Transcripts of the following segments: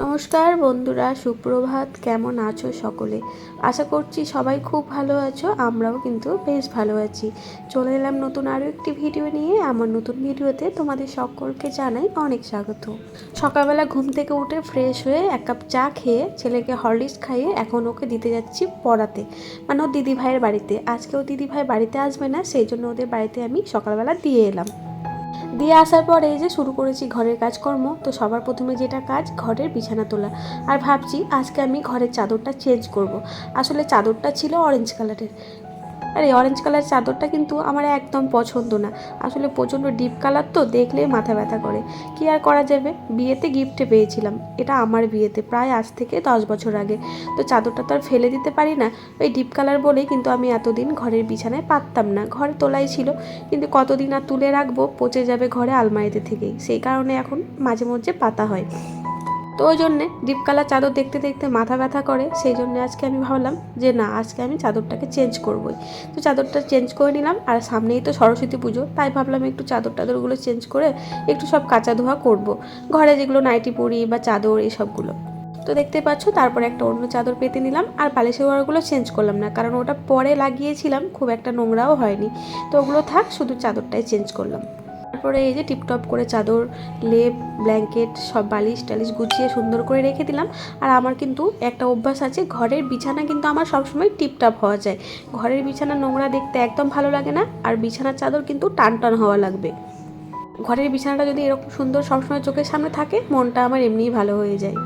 নমস্কার বন্ধুরা, সুপ্রভাত। কেমন আছো সকলে? আশা করছি সবাই খুব ভালো আছো, আমরাও কিন্তু বেশ ভালো আছি। চলে এলাম নতুন আরও একটি ভিডিও নিয়ে। আমার নতুন ভিডিওতে তোমাদের সকলকে জানাই অনেক স্বাগত। সকালবেলা ঘুম থেকে উঠে ফ্রেশ হয়ে এক কাপ চা খেয়ে ছেলেকে হরলিক্স খাইয়ে এখন ওকে দিতে যাচ্ছি পড়াতে মানে ও দিদি ভাইয়ের বাড়িতে। আজকে ও দিদি ভাই বাড়িতে আসবে না, সেই জন্য ওদের বাড়িতে আমি সকালবেলা দিয়ে এলাম। দিয়ে আসার পরে এই যে শুরু করেছি ঘরের কাজকর্ম। তো সবার প্রথমে যেটা কাজ, ঘরের বিছানা তোলা। আর ভাবছি আজকে আমি ঘরের চাদরটা চেঞ্জ করব। আসলে চাদরটা ছিল অরেঞ্জ কালারের আর এই অরেঞ্জ কালার চাদরটা কিন্তু আমার একদম পছন্দ না। আসলে প্রচণ্ড ডিপ কালার তো দেখলে মাথা ব্যথা করে। কি আর করা যাবে? বিয়েতে গিফটে পেয়েছিলাম। এটা আমার বিয়েতে, প্রায় আজ থেকে দশ বছর আগে। তো চাদরটা তো আর ফেলে দিতে পারি না। ওই ডিপ কালার বলেই কিন্তু আমি এতদিন ঘরের বিছানায় পারতাম না। ঘরে তোলাই ছিল, কিন্তু কতদিন আর তুলে রাখব? পচে যাবে ঘরে আলমারিতে থেকেই। সেই কারণে এখন মাঝে মধ্যে পাতা হয়। তো ওই জন্যে ডিপ কালার চাদর দেখতে দেখতে মাথা ব্যথা করে, সেই জন্য আজকে আমি ভাবলাম যে না, আজকে আমি চাদরটাকে চেঞ্জ করবোই। তো চাদরটা চেঞ্জ করে নিলাম, আর সামনেই তো সরস্বতী পুজো, তাই ভাবলাম একটু চাদর টাদরগুলো চেঞ্জ করে একটু সব কাঁচা ধোয়া করব। ঘরে যেগুলো নাইটি পরি বা চাদর এইসবগুলো তো দেখতে পাচ্ছ, তারপরে একটা অন্য চাদর পেতে নিলাম, আর পালিশের ওয়ারগুলো চেঞ্জ করলাম না, কারণ ওটা পরে লাগিয়েছিলাম, খুব একটা নোংরাও হয়নি। তো ওগুলো থাক, শুধু চাদরটাই চেঞ্জ করলাম। তারপরে এই যে টিপটপ করে চাদর, লেপ, ব্ল্যাঙ্কেট, সব বালিশ টালিশ গুছিয়ে সুন্দর করে রেখে দিলাম। আর আমার কিন্তু একটা অভ্যাস আছে, ঘরের বিছানা কিন্তু আমার সবসময় টিপটপ হওয়া যায়। ঘরের বিছানা নোংরা দেখতে একদম ভালো লাগে না, আর বিছানার চাদর কিন্তু টান টান হওয়া লাগবে। ঘরের বিছানাটা যদি এরকম সুন্দর সবসময় চোখের সামনে থাকে, মনটা আমার এমনিই ভালো হয়ে যায়।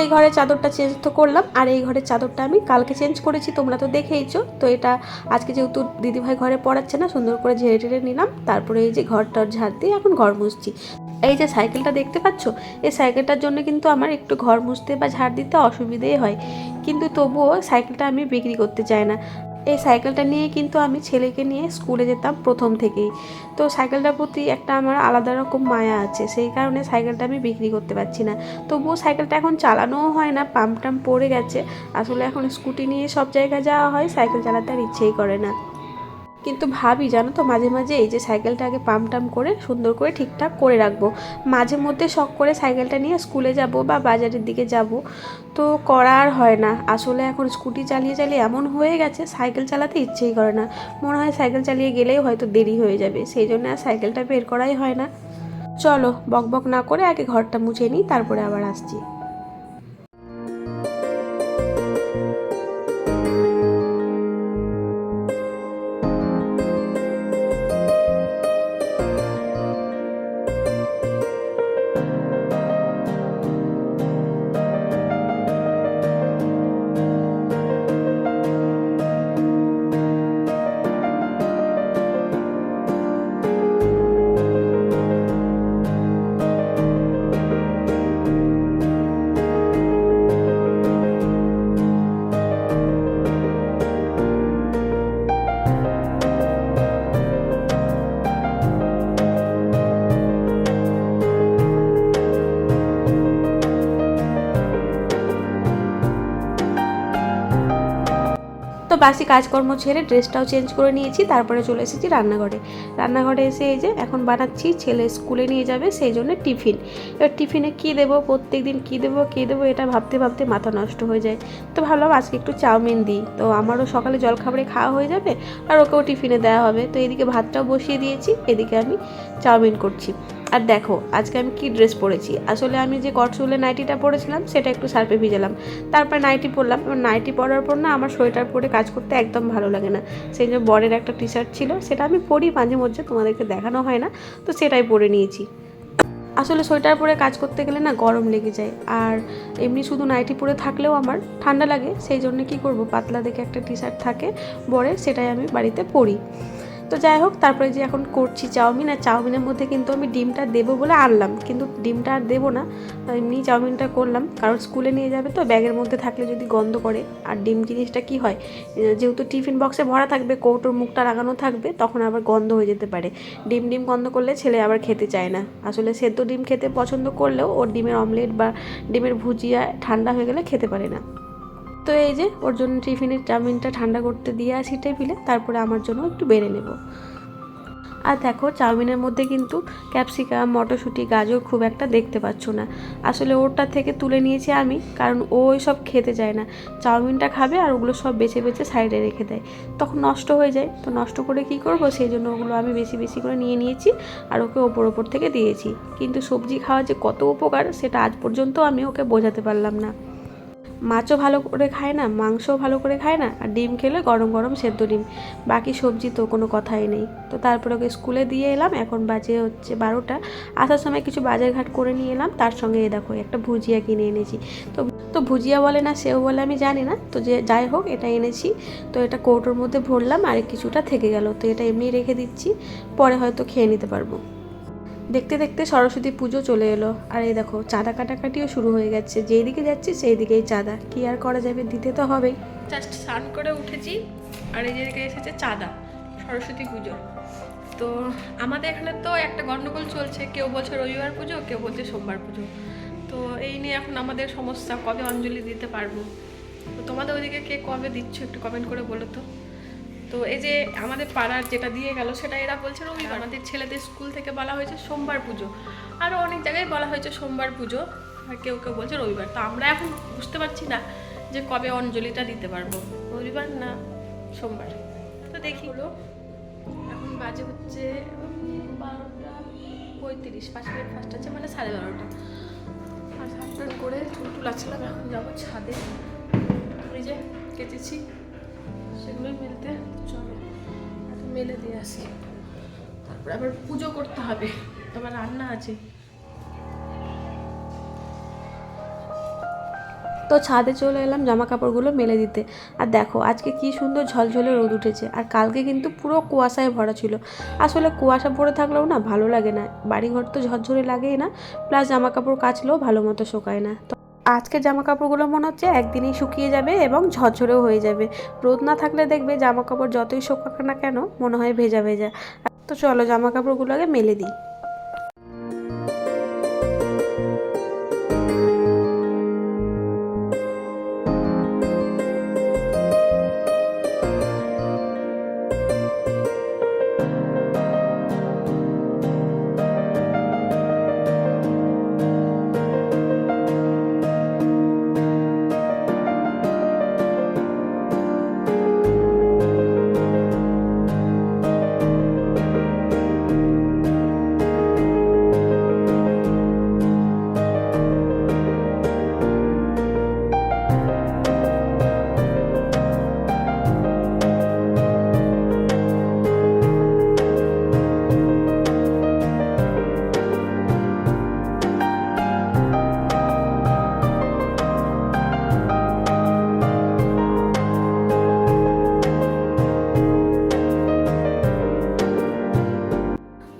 এই ঘরে চাদরটা চেঞ্জ তো করলাম, আর এই ঘরের চাদরটা আমি কালকে চেঞ্জ করেছি, তোমরা তো দেখেইছো। তো এটা আজকে যেহেতু দিদিভাই ঘরে পড়াচ্ছে না, সুন্দর করে ঝেড়ে টেড়ে নিলাম, তারপরে এই যে ঘরটার ঝাড় দিয়ে এখন ঘর মুছছি। এই যে সাইকেলটা দেখতে পাচ্ছ? এই সাইকেলটার জন্য কিন্তু আমার একটু ঘর মুছতে বা ঝাড় দিতে অসুবিধেই হয়। কিন্তু তবুও সাইকেলটা আমি বিক্রি করতে চাই না। এই সাইকেলটা নিয়ে কিন্তু আমি ছেলেকে নিয়ে স্কুলে যেতাম প্রথম থেকেই। তো সাইকেলটার প্রতি একটা আমার আলাদা রকম মায়া আছে, সেই কারণে সাইকেলটা আমি বিক্রি করতে পারছি না। তবুও সাইকেলটা এখন চালানোও হয় না পাম্প টাম্প পড়ে গেছে। আসলে এখন স্কুটি নিয়ে সব জায়গায় যাওয়া হয়, সাইকেল চালাতে আর ইচ্ছেই করে না। কিন্তু ভাবি, জানো তো, মাঝে মাঝে এই যে সাইকেলটা আগে পাম্প টাম করে সুন্দর করে ঠিকঠাক করে রাখব। মাঝে মধ্যে শখ করে সাইকেলটা নিয়ে স্কুলে যাব বা বাজারের দিকে যাব। তো করা আর হয় না। আসলে এখন স্কুটি চালিয়ে চালিয়ে এমন হয়ে গেছে, সাইকেল চালাতে ইচ্ছেই করে না। মনে হয় সাইকেল চালিয়ে গেলেই হয়তো দেরি হয়ে যাবে। সেই জন্য আর সাইকেলটা বের করাই হয় না। চলো, বক বক না করে আগে ঘরটা মুছে নিই, তারপরে আবার আসছি। বাসি কাজকর্ম ছেড়ে ড্রেসটাও চেঞ্জ করে নিয়েছি, তারপরে চলে এসেছি রান্নাঘরে। রান্নাঘরে এসে এই যে এখন বানাচ্ছি, ছেলে স্কুলে নিয়ে যাবে, সেই জন্য টিফিন। এবার টিফিনে কী দেবো প্রত্যেক দিন কী দেবো কী দেবো, এটা ভাবতে ভাবতে মাথা নষ্ট হয়ে যায়। তো ভাবলাম আজকে একটু চাউমিন দিই। তো আমারও সকালে জলখাবারে খাওয়া হয়ে যাবে, আর ওকেও টিফিনে দেওয়া হবে। তো এদিকে ভাতটাও বসিয়ে দিয়েছি, এদিকে আমি চাউমিন করছি। আর দেখো, আজকে আমি কি ড্রেস পরেছি? আসলে আমি যে কটসুলে নাইটিটা পরেছিলাম, সেটা একটু সার্ফে ভিজালাম। তারপর নাইটি পরলাম নাইটি পরার পর না আমার সোয়েটার পরে কাজ করতে একদম ভালো লাগে না। সেই জন্য বরের একটা টি শার্ট ছিল, সেটা আমি পরি মাঝে মধ্যে, তোমাদেরকে দেখানো হয় না, তো সেটাই পরে নিয়েছি। আসলে সোয়েটার পরে কাজ করতে গেলে না গরম লেগে যায়, আর এমনি শুধু নাইটি পরে থাকলেও আমার ঠান্ডা লাগে, সেই জন্য কি করব? পাতলা দেখে একটা টি শার্ট থাকে বরে সেটাই আমি বাড়িতে পরি। তো যাই হোক, তারপরে যে এখন করছি চাউমিন, আর চাউমিনের মধ্যে কিন্তু আমি ডিমটা দেবো বলে আনলাম। কিন্তু ডিমটা আর দেবো না এমনি চাউমিনটা করলাম। কারণ স্কুলে নিয়ে যাবে তো, ব্যাগের মধ্যে থাকলে যদি গন্ধ করে। আর ডিম জিনিসটা কি হয় যেহেতু টিফিন বক্সে ভরা থাকবে, কৌটোর মুখটা লাগানো থাকবে, তখন আবার গন্ধ হয়ে যেতে পারে। ডিম ডিম গন্ধ করলে ছেলে আবার খেতে চায় না। আসলে সেদ্ধ ডিম খেতে পছন্দ করলেও ওর ডিমের অমলেট বা ডিমের ভুজিয়া ঠান্ডা হয়ে গেলে খেতে পারে না। তো এই যে, ওর জন্য টিফিনের চাউমিনটা ঠান্ডা করতে দিয়ে আসি টেবিলে, তারপরে আমার জন্য একটু বেড়ে নেব। আর দেখো, চাউমিনের মধ্যে কিন্তু ক্যাপসিকাম, মটরশুঁটি, গাজর খুব একটা দেখতে পাচ্ছ না। আসলে ওরটা থেকে তুলে নিয়েছি আমি, কারণ ও সব খেতে চায় না। চাউমিনটা খাবে আর ওগুলো সব বেছে বেছে সাইডে রেখে দেয়। তখন নষ্ট হয়ে যায়। তো নষ্ট করে কি করব? সেই জন্য ওগুলো আমি বেশি বেশি করে নিয়ে নিয়েছি আর ওকে ওপর ওপর থেকে দিয়েছি। কিন্তু সবজি খাওয়া যে কত উপকার, সেটা আজ পর্যন্ত আমি ওকে বোঝাতে পারলাম না। মাছও ভালো করে খায় না, মাংসও ভালো করে খায় না, আর ডিম খেলে গরম গরম সেদ্ধ ডিম। বাকি সবজি তো কোনো কথাই নেই। তো তারপরে ওকে স্কুলে দিয়ে এলাম, এখন বাজে হচ্ছে বারোটা। আসার সময় কিছু বাজার ঘাট করে নিয়ে এলাম, তার সঙ্গে এ দেখো একটা ভুজিয়া কিনে এনেছি। তো তো ভুজিয়া বলে না, সেও বলে আমি জানি না। তো যে, যাই হোক, এটা এনেছি। তো এটা কৌটোর মধ্যে ভরলাম, আর কিছুটা থেকে গেল। তো এটা এমনি রেখে দিচ্ছি, পরে হয়তো খেয়ে নিতে পারব। দেখতে দেখতে সরস্বতী পুজো চলে এলো। আর এই দেখো, চাঁদা কাটাকাটিও শুরু হয়ে গেছে। যেই দিকে যাচ্ছি, সেই দিকেই চাঁদা। কি আর করা যাবে? দিতে তো হবেই। জাস্ট স্নান করে উঠেছি, আর এই দিকে এসেছে চাঁদা, সরস্বতী পুজো। তো আমাদের এখানে তো একটা গণ্ডগোল চলছে। কেউ বলছে রবিবার পুজো, কেউ বলছে সোমবার পুজো। তো এই নিয়ে এখন আমাদের সমস্যা, কবে অঞ্জলি দিতে পারব? তো তোমাদের ওইদিকে কে কবে দিচ্ছ একটু কমেন্ট করে বলো তো। তো এই যে আমাদের পাড়ার যেটা দিয়ে গেল, সেটা এরা বলছে রবিবার। আমাদের ছেলেদের স্কুল থেকে বলা হয়েছে সোমবার পুজো। আরও অনেক জায়গায় বলা হয়েছে সোমবার পুজো। কেউ কেউ বলছে রবিবার। তো আমরা এখন বুঝতে পারছি না যে কবে অঞ্জলিটা দিতে পারব। রবিবার না সোমবার? তো দেখি। হলো এখন বাজে হচ্ছে বারোটা পঁয়ত্রিশ পাঁচ মিনিট ফার্স্ট আছে মানে সাড়ে বারোটা। আর সাতটার করে চুল টুল এখন যাব ছাদে। যে কেটেছি সেগুলোই চলো। মেলে দিয়ে আসি। তারপরে আবার পুজো করতে হবে। তোমার রান্না আছে। তো ছাদে চলে এলাম জামা কাপড়গুলো মেলে দিতে। আর দেখো, আজকে কি সুন্দর ঝলঝলে রোদ উঠেছে। আর কালকে কিন্তু পুরো কুয়াশায় ভরা ছিল। আসলে কুয়াশা পড়ে থাকলেও না ভালো লাগে না। বাড়িঘর তো ঝরঝরে লাগেই না। প্লাস জামা কাপড় কাচলেও ভালো মতো শোকায় না। তো আজকে জামা কাপড়গুলো মনে হচ্ছে একদিনই শুকিয়ে যাবে এবং ঝরঝরেও হয়ে যাবে। রোদ না থাকলে দেখবে জামা কাপড় যতই শোকাক না কেন, মনে হয় ভেজা ভেজা। তো চলো জামা কাপড়গুলো আগে মেলে দিই।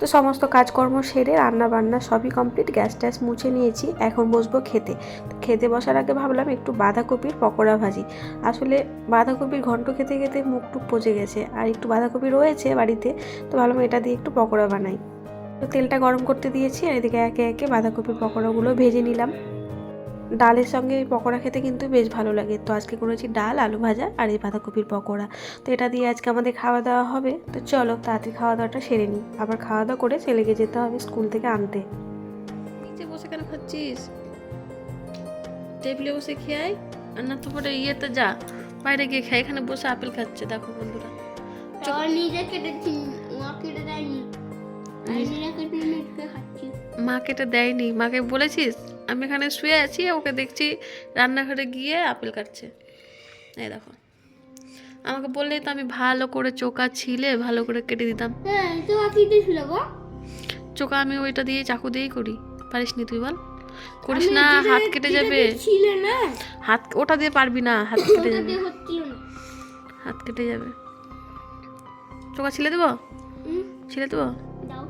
তো সমস্ত কাজকর্ম সেরে রান্না বান্না সবই কমপ্লিট গ্যাস ট্যাস মুছে নিয়েছি, এখন বসবো খেতে। খেতে বসার আগে ভাবলাম একটু বাঁধাকপির পকোড়া ভাজি। আসলে বাঁধাকপির ঘন্ট খেতে খেতে মুখ টুক পচে গেছে, আর একটু বাঁধাকপি রয়েছে বাড়িতে, তো ভাবলাম এটা দিয়ে একটু পকোড়া বানাই। তো তেলটা গরম করতে দিয়েছি, আর এদিকে একে একে বাঁধাকপির পকোড়াগুলো ভেজে নিলাম। ডালের সঙ্গে এই পকোড়া খেতে কিন্তু বেশ ভালো লাগে। তো আজকে করেছি ডাল আলু ভাজা আর এই বাঁধাকপির পকোড়া। তো এটা দিয়ে আজকে আমাদের খাওয়া দাওয়া হবে। তো চলো তাড়াতাড়ি খাওয়া দাওয়াটা সেরে নিই। আবার খাওয়া দাওয়া করে ছেলেকে যেতে হবে স্কুল থেকে আনতে। নিচে বসে কেন খাচ্ছিস? টেবিলে বসে খেয়ে আর না তো পরে ইয়েতে যা। বাইরে গিয়ে খাই। এখানে বসে আপেল খাচ্ছে। দেখো বন্ধুরা। চল নিজে কেটেছি মা কেটে দেয়নি। মা কেটে দেয়নি। মাকে বলেছিস? আমি এখানে শুয়ে আছি ওকে দেখছি রান্নাঘরে গিয়ে আপেল কাটছে। এই দেখো। আমাকে বললেই তো আমি ভালো করে চোকা ছিলে ভালো করে কেটে দিতাম। হ্যাঁ চোকা আমি ওইটা দিয়ে চাকু দিয়েই করি। পারিস নি তুই বল? করিস না হাত কেটে যাবে। ছিল হাত ওটা দিয়ে পারবি না হাত কেটে যাবে। হাত কেটে যাবে। চোকা ছিলে দেবো? ছিলে দেবো? দাও।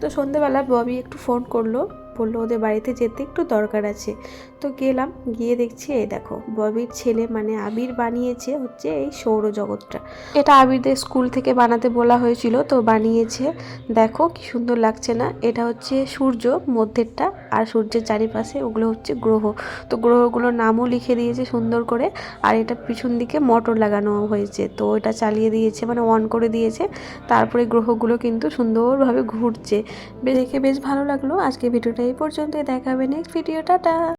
তো সন্ধেবেলা ববি একটু ফোন করল। বলল, ওদের বাড়িতে যেতে একটু দরকার আছে। তো গেলাম, গিয়ে দেখছি, এই দেখো, ববির ছেলে মানে আবির বানিয়েছে হচ্ছে এই সৌরজগৎটা। এটা আবিরদের স্কুল থেকে বানাতে বলা হয়েছিল, তো বানিয়েছে। দেখো, কি সুন্দর লাগছে না? এটা হচ্ছে সূর্য, মধ্যেরটা, আর সূর্যের চারিপাশে ওগুলো হচ্ছে গ্রহ। তো গ্রহগুলোর নামও লিখে দিয়েছে সুন্দর করে, আর এটা পিছন দিকে মোটর লাগানো হয়েছে। তো এটা চালিয়ে দিয়েছে মানে অন করে দিয়েছে। তারপরে গ্রহগুলো কিন্তু সুন্দরভাবে ঘুরছে। দেখে বেশ ভালো লাগল আজকে ভিডিওটা। এই পর্যন্তই দেখাবে নেক্সট ভিডিও টাটা!